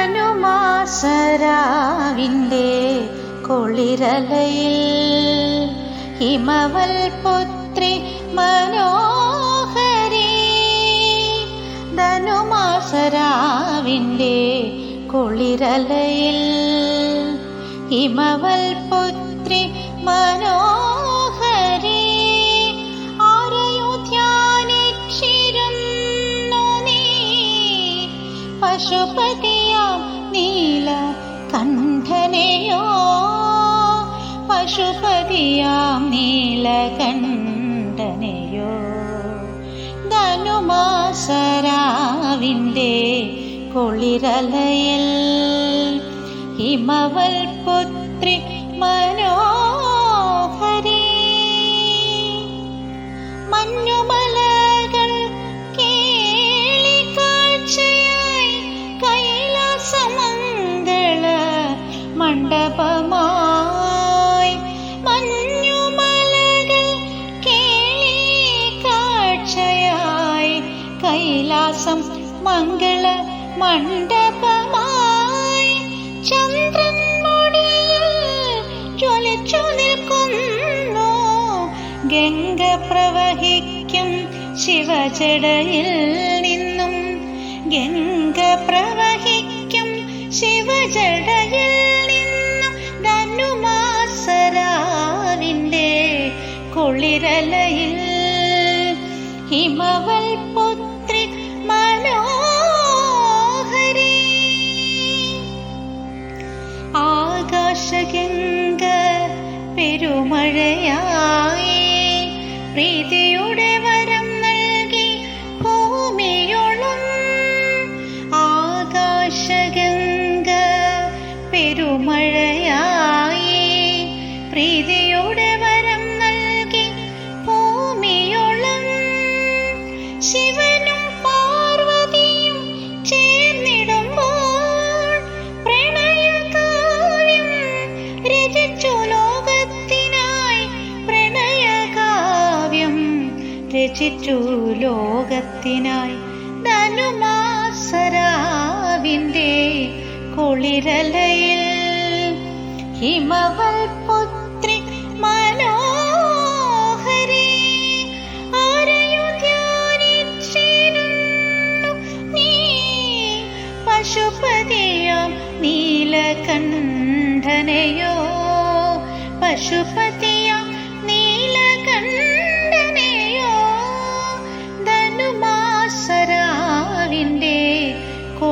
ധനുമാസരാവിന്റെ കൊളിരലയിൽ ഹിമവൽ പുത്രി മനോഹരി ധനുമാസരാവിന്റെ കൊളിരലയിൽ ഹിമവൽ പുത്രി മനോ ആരെയോ നീലകണ്ഠനെയോ ധനുമാസരാവിന്റെ കുളിരലയിൽ ഹിമവൽ പുത്രി മനോഹരി കൈലാസം മംഗള മണ്ഡപമായി ചന്ദ്രൻ ജ്വലിച്ചു നിൽക്കുന്നു. ഗംഗ പ്രവഹിക്കും ശിവജടയിൽ നിന്നും. ഗംഗ പ്രവഹിക്കും ശിവജടയിൽ നിന്നും ധനുമാസരാവിന്റെ കുളിരലയിൽ ഹിമവൽ പെരുമഴയായി പ്രീതിയുടെ വരം നൽകി ഭൂമിയൊളും. ആകാശഗംഗ പെരുമഴയായി. പ്രീതിയുടെ രചിച്ചു ലോകത്തിനായി. ധനുമാസരാവിന്റെ കുളിരലയിൽ ഹിമവൽ പുത്രി മനോഹരി നീ പശുപതിയാം നീലകണ്ഠനയോ പശുപതിയാം പൊ